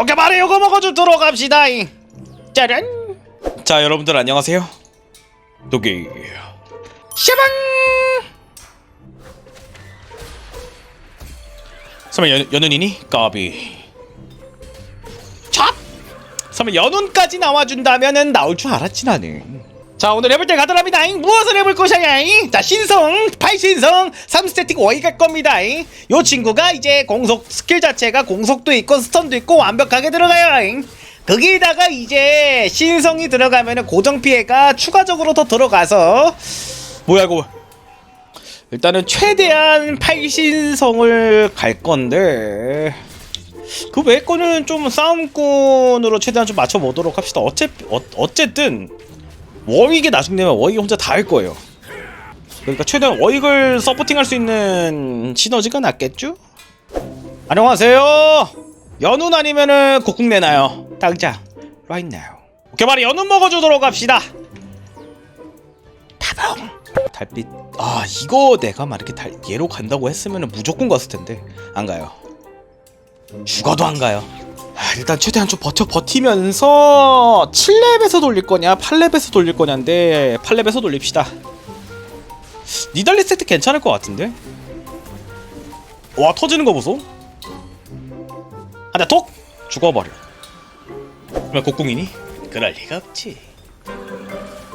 오케이 말해 요거 먹어주도록 갑시다. 짜란. 자 여러분들 안녕하세요. 도기 샤방! 설마 연, 연운이니? 까비. 찹! 설마 연운까지 나와준다면은 나올 줄 알았지 나는 자 오늘 해볼 때 가더랍니다 무엇을 해볼 것이야 자 신성 8신성 3스태틱 워이 갈 겁니다 이 친구가 이제 공속 스킬 자체가 공속도 있고 스턴도 있고 완벽하게 들어가요 거기다가 이제 신성이 들어가면은 고정 피해가 추가적으로 더 들어가서 뭐야 이거? 일단은 최대한 8신성을 갈 건데 그 거는 좀 싸움꾼으로 최대한 좀 맞춰보도록 합시다. 어째, 어, 어쨌든 워익이 나중에 되면 워익이 혼자 다 할 거예요. 그러니까 최대한 워익을 서포팅할 수 있는 시너지가 낫겠죠? 안녕하세요. 연운 아니면은 곡궁 내나요? 당장 right now. 오케이 말이 연운 먹어주도록 합시다. 타봉! 달빛. 아 이거 내가 막 이렇게 달, 얘로 간다고 했으면 무조건 갔을 텐데. 안 가요. 죽어도 안 가요. 아, 일단 최대한 좀 버텨 버티면서 7렙에서 돌릴 거냐 8렙에서 돌릴 거냐인데 8렙에서 돌립시다. 니달리 세트 괜찮을 것 같은데? 와 터지는 거 보소. 하나 톡! 죽어버려. 왜 곡궁이니? 그럴 리가 없지.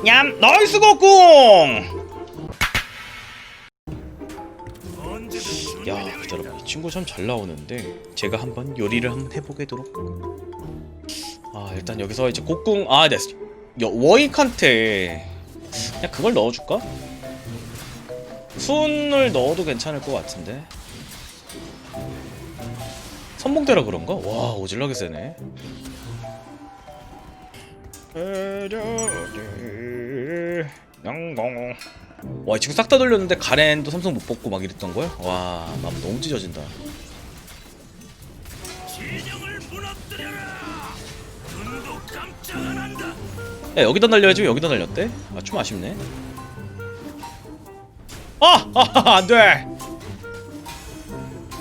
냠! 나이스 곡궁 친구 참 잘 나오는데 제가 한번 요리를 한번 해보도록. 아 일단 여기서 이제 곡궁 아 됐어 여, 워익한테 그냥 그걸 넣어줄까? 순을 넣어도 괜찮을 것 같은데. 선봉대라 그런가? 와 오질나게 세네. 영공 와 지금 싹 다 돌렸는데 가렌도 삼성 못 뽑고 막 이랬던 거야? 와 마음 너무 찢어진다. 야 여기다 날려야지. 왜 여기다 날렸대? 아 좀 아쉽네. 아! 아 안돼!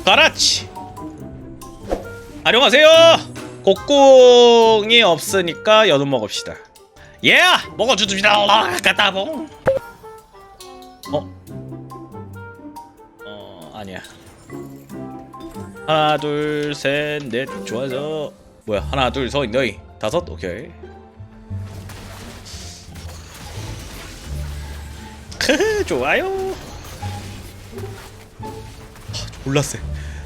가라치! 안녕하세요! 곡궁이 없으니까 연운 먹읍시다. 예! 먹어주줍니다. 까따봉 아니야. 하나 둘 셋 넷. 좋아서. 뭐야 하나 둘서 너희. 다섯? 오케이. 크흐 좋아요. 졸라 세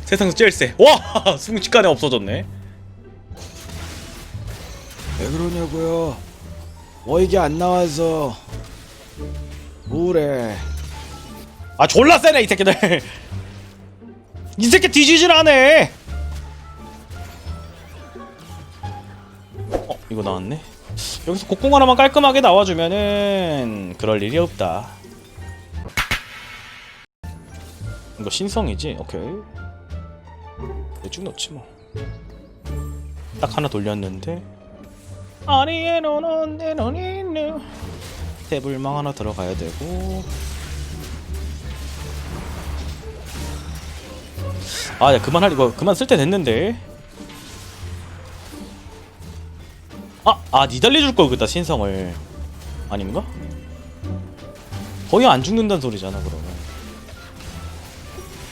세상에서 제일 세와 순식간에 없어졌네. 왜 그러냐고요? 워익이 안 나와서 뭐래? 아 졸라 세네 이 새끼들 이 새끼 뒤지질 않네 어 이거 나왔네. 여기서 곡궁 하나만 깔끔하게 나와주면은 그럴 일이 없다. 이거 신성이지? 오케이. 대충 넣지 뭐 딱 하나 돌렸는데. 아니 내 너는 대불망 하나 들어가야 되고 아, 야, 그만할 이거 그만 쓸 때 됐는데. 아, 아, 니달리 줄걸 그다 신성을. 아닌가? 거의 안 죽는다는 소리잖아, 그러면.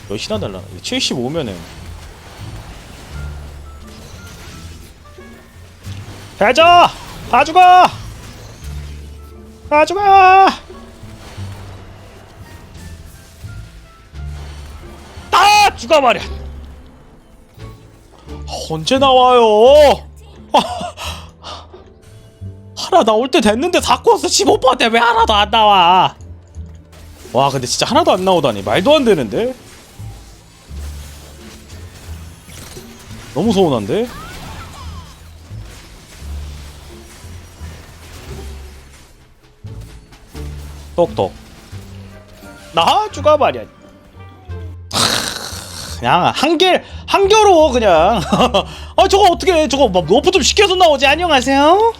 몇이나 달라? 75면은. 가자! 다 죽어! 다 죽어! 죽어버려! 언제 나와요? 하나 나올 때 됐는데 사코스 15%인데 왜 하나도 안 나와? 와 근데 진짜 하나도 안 나오다니 말도 안 되는데? 너무 서운한데? 똑똑 나 죽어버려 그냥 한결 한겨로 그냥. 아 저거 어떻게 저거 뭐 너프 좀 시켜서 나오지? 안녕하세요.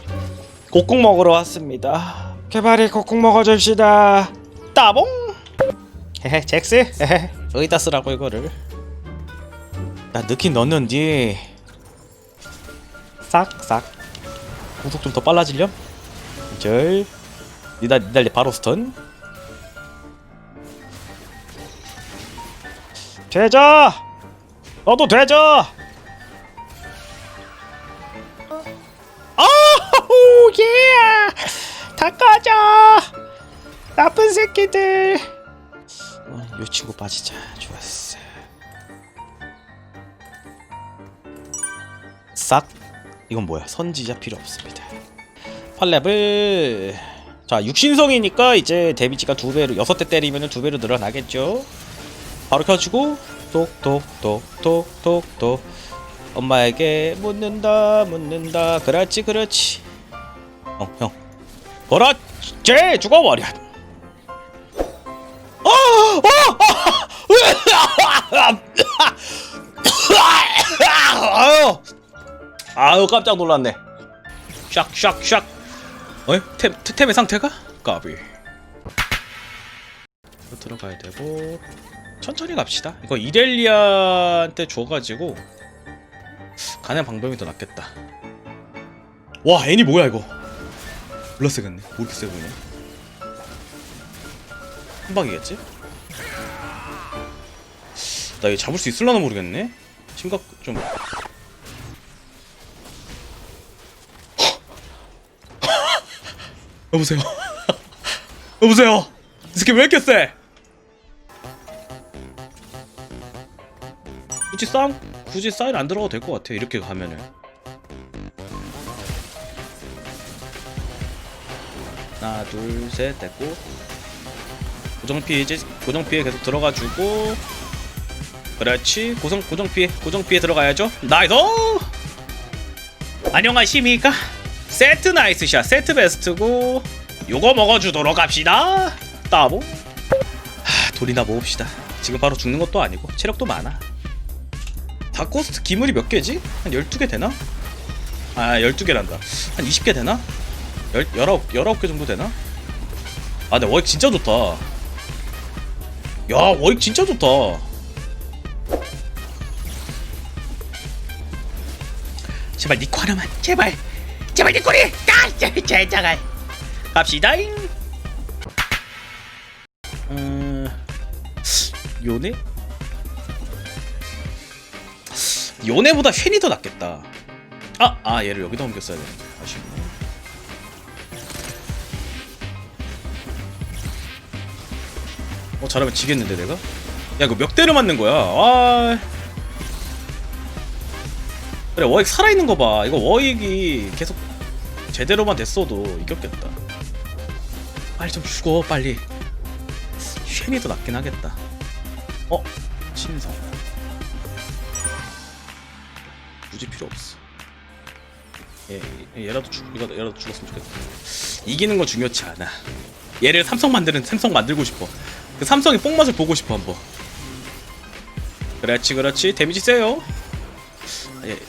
곡국 먹으러 왔습니다. 개발이 곡국 먹어줍시다. 따봉. 헤헤 잭스. 헤헤. 여기다 쓰라고 이거를. 나 넣긴 넣는지 싹싹. 공속 좀 더 빨라지렴. 절. 니달 니달리 바로 스턴 되자. 너도 되자. 아우 예! 다 꺼져 나쁜 새끼들. 어, 요 친구 빠지자. 좋았어. 싹. 이건 뭐야? 선지자 필요 없습니다. 8렙을 자 육신성이니까 이제 데미지가 두 배로 여섯 대 때리면 두 배로 늘어나겠죠 바로 켜주고 똑똑똑똑똑똑. 엄마에게 묻는다 묻는다. 그렇지 그렇지. 형 형. 그렇지! 죽어버려. 어! 아유. 아유 깜짝 놀랐네. 샥샥샥. 어이? 템, 템의 상태가? 까비. 들어가야 되고 천천히 갑시다. 이거 이렐리아한테 줘가지고 가는 방법이 더 낫겠다. 와 애니 뭐야 이거? 몰라 세겠네. 뭐 이렇게 세 보이네 한 방이겠지? 나 이거 잡을 수 있을라나 모르겠네. 심각 좀. 여보세요? 여보세요? 이 새끼 왜 이렇게 세 굳이 싸움 굳이 사인 안 들어가도 될 것 같아 이렇게 가면은. 하나 둘 셋 됐고. 고정 피해 이제 고정 피해 계속 들어가 주고. 그렇지. 고정 고정 피해 고정 피해 들어가야죠. 나이스! 안녕하십니까? 세트 나이스샷 세트 베스트고. 요거 먹어주도록 합시다. 따보 하, 돌이나 모읍시다. 지금 바로 죽는 것도 아니고 체력도 많아 다코스트 기물이 몇 개지? 한 12개 되나? 아 12개란다 한 20개 되나? 19, 19, 19개 정도 되나? 아 근데 워익 진짜 좋다 야 워익 진짜 좋다 제발 니코 하나만 제발 제발 니코리 아 제발 갑시다잉 음 요네 요네보다 쉔이 더 낫겠다. 아, 아 얘를 여기다 옮겼어야 되는데. 아쉽네. 어 잘하면 지겠는데 내가? 야 이거 몇 대를 맞는 거야? 아. 그래 워익 살아있는 거봐. 이거 워익이 계속 제대로만 됐어도 이겼겠다. 빨리 좀 죽어 빨리. 쉔이 더 낫긴 하겠다. 어? 신성 굳이 필요 없어 얘, 얘라도 죽, 얘라도, 얘라도 죽었으면 좋겠다 이기는 건 중요치 않아 얘를 삼성 만드는 삼성 만들고 싶어 그 삼성의 뽕맛을 보고 싶어 한번 그렇지 그렇지 데미지 세요 아, 얘.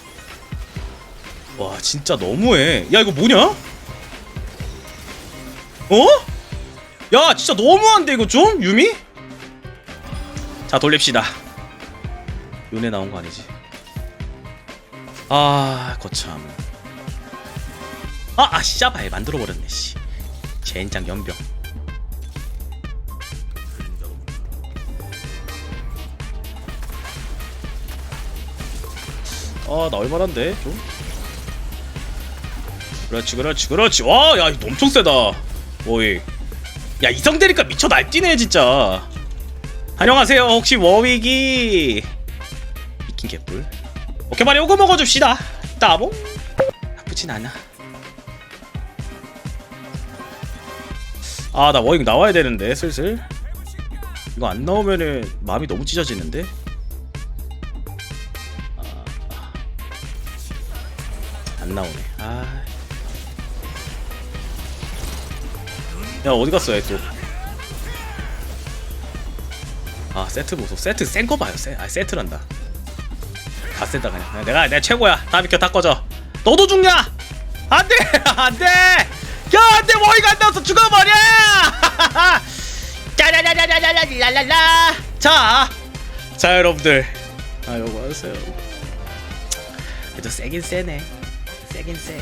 와 진짜 너무해 야 이거 뭐냐? 어? 야 진짜 너무한데 이거 좀? 유미? 자 돌립시다 요네 나온 거 아니지 아 거참 아, 아 씨발 만들어버렸네 씨 젠장 연병 아, 나 얼마난데, 좀? 그렇지, 그렇지, 그렇지. 와, 야, 이거 엄청 세다. 워윅. 야, 이성 되니까 미쳐 날뛰네, 진짜. 안녕하세요. 혹시 워윅이. 미킨 개뿔. 오케이, 빨리 요거 먹어줍시다. 따봉. 나쁘진 않아. 아, 나 워윅 나와야 되는데, 슬슬. 이거 안 나오면은 마음이 너무 찢어지는데? 안 나오네. 아. 야 어디 갔어 얘 또? 아 세트 보소. 세트 센 거 봐요. 세, 아 세트란다. 다 세다 그냥. 야, 내가 내가 최고야. 다 비켜 다 꺼져. 너도 죽냐? 안돼 안돼. 야 안돼 머리가 안 나와서 죽어버려. 짜라라라라라라라라. 자, 자 여러분들. 아 요거 하세요. 그래도 세긴 세네. 세긴 세.